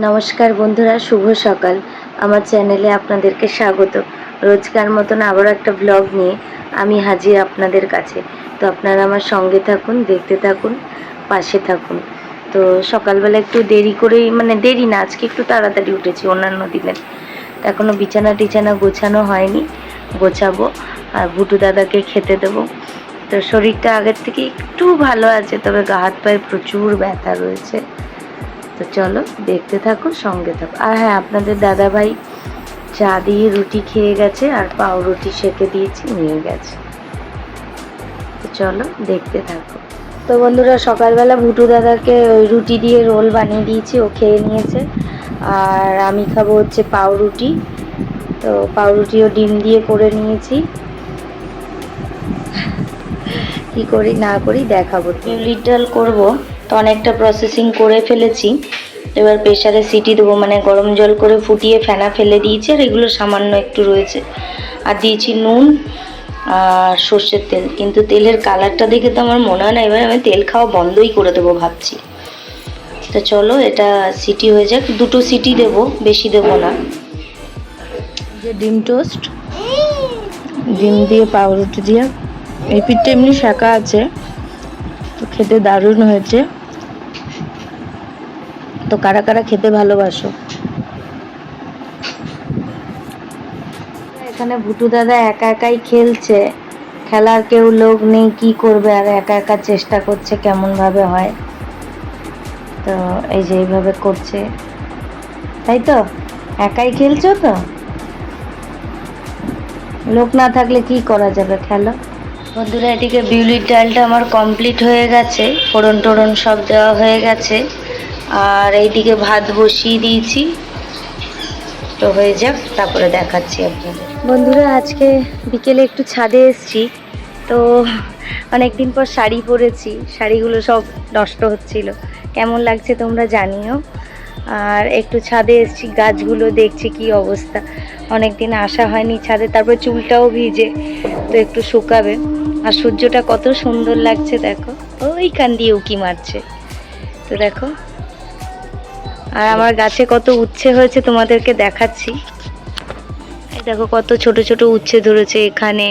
নমস্কার বন্ধুরা, শুভ সকাল। আমার চ্যানেলে আপনাদেরকে স্বাগত। রোজকার মতন আবারও একটা ব্লগ নিয়ে আমি হাজির আপনাদের কাছে। তো আপনারা আমার সঙ্গে থাকুন, দেখতে থাকুন, পাশে থাকুন। তো সকালবেলা একটু দেরি করেই মানে দেরি না, আজকে একটু তাড়াতাড়ি উঠেছি অন্যান্য দিনের। এখনও বিছানা টিছানা গোছানো হয়নি, গোছাবো। আর ভুটু দাদাকে খেতে দেবো। তো শরীরটা আগের থেকে একটু ভালো আছে, তবে গা হাত পায়ে প্রচুর ব্যথা রয়েছে। তো চলো, দেখতে থাকো, সঙ্গে থাকো। আর হ্যাঁ আপনাদের দাদা ভাই চা দিয়ে রুটি খেয়ে গেছে আর পাও রুটি সেকে দিয়েছি, নিয়ে গেছে। তো চলো, দেখতে থাকো। তো বন্ধুরা, সকালবেলা ভুটু দাদাকে ওই রুটি দিয়ে রোল বানিয়ে দিয়েছি, ও খেয়ে নিয়েছে। আর আমি খাব হচ্ছে পাউরুটি। তো পাউরুটিও ডিম দিয়ে করে নিয়েছি। কি করি, না করি, দেখাবো। ইউলিট ডাল করব। তো অনেকটা প্রসেসিং করে ফেলেছি। এবার প্রেশারে সিটি দেবো মানে গরম জল করে ফুটিয়ে ফেনা ফেলে দিয়েছি, আর এগুলো সামান্য একটু রয়েছে। আর দিয়েছি নুন আর সর্ষের তেল। কিন্তু তেলের কালারটা দেখে তো আমার মনে হয় না, এবার আমি তেল খাওয়া বন্ধই করে দেবো ভাবছি। তো চলো, এটা সিটি হয়ে যাক। দুটো সিটি দেব, বেশি দেব না। যে ডিম টোস্ট, ডিম দিয়ে পাউরুটি দিয়ে। এই পিঠটা এমনি শাঁকা আছে, তো খেতে দারুণ হয়েছে। তো কারা কারা খেতে ভালোবাসো? এখানে ভুটু দাদা একা একাই খেলছে। খেলার কেউ লোক নেই, কি করবে? আর একা একা চেষ্টা করছে কেমন ভাবে হয়। তো এই যে এইভাবে করছে। তাই তো? একাই খেলছো তো? লোক না থাকলে কি করা যাবে খেলো? বন্ধুরা, এদিকে বিউলির ডালটা আমার কমপ্লিট হয়ে গেছে। ফোড়ন টোড়ন সব দেওয়া হয়ে গেছে। আর এইদিকে ভাত বসিয়ে দিয়েছি। তো হয়ে যাক, তারপরে দেখাচ্ছি আপনাদের। বন্ধুরা, আজকে বিকেলে একটু ছাদে এসছি। তো অনেক দিন পর শাড়ি পরেছি, শাড়িগুলো সব নষ্ট হচ্ছিল। কেমন লাগছে তোমরা জানিও। আর একটু ছাদে এসছি, গাছগুলো দেখছি কি অবস্থা। অনেক দিন আসা হয়নি ছাদে, তারপর চুলটাও ভিজে, তো একটু শুকাবে। আর সূর্যটা কত সুন্দর লাগছে, দেখো। ওইখান দিয়ে উকি মারছে। তো দেখো আর আমার গাছে কত উচ্ছে হয়েছে তোমাদেরকে দেখাচ্ছি। দেখো কত ছোট ছোট উচ্ছে ধরেছে এখানে,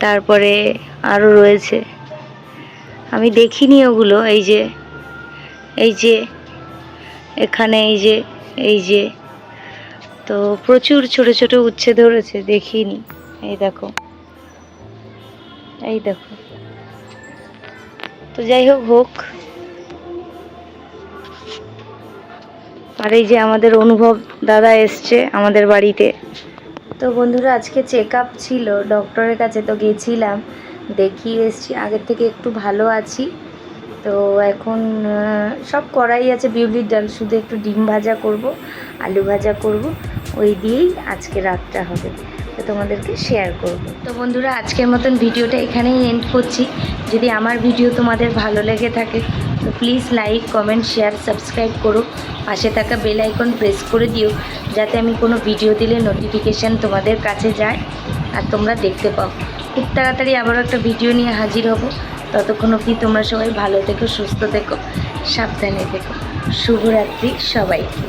তারপরে আরও রয়েছে। আমি দেখিনি ওগুলো, এই যে এই যে, এখানে এই যে এই যে। তো প্রচুর ছোট ছোট উচ্ছে ধরেছে, দেখিনি। এই দেখো এই দেখো। তো যাই হোক হোক। আর এই যে আমাদের অনুভব দাদা এসছে আমাদের বাড়িতে। তো বন্ধুরা, আজকে চেক আপ ছিল ডক্টরের কাছে, তো গেছিলাম, দেখিয়ে এসছি। আগের থেকে একটু ভালো আছি। তো এখন সব করাই আছে, বিউলির ডাল। শুধু একটু ডিম ভাজা করব, আলু ভাজা করব, ওই দিয়েই আজকে রাতটা হবে। তো তোমাদেরকে শেয়ার করব। তো বন্ধুরা, আজকের মতন ভিডিওটা এখানেই এন্ড করছি। যদি আমার ভিডিও তোমাদের ভালো লেগে থাকে তো please like comment share subscribe করো। পাশে থাকা বেল আইকন প্রেস করে দিও, যাতে আমি কোনো ভিডিও দিলে নোটিফিকেশান তোমাদের কাছে যায় আর তোমরা দেখতে পাও। খুব তাড়াতাড়ি আবারও একটা ভিডিও নিয়ে হাজির হব। ততক্ষণ অবধি তোমরা সবাই ভালো থেকো, সুস্থ থেকো, সাবধানে থেকো। শুভরাত্রি সবাইকে।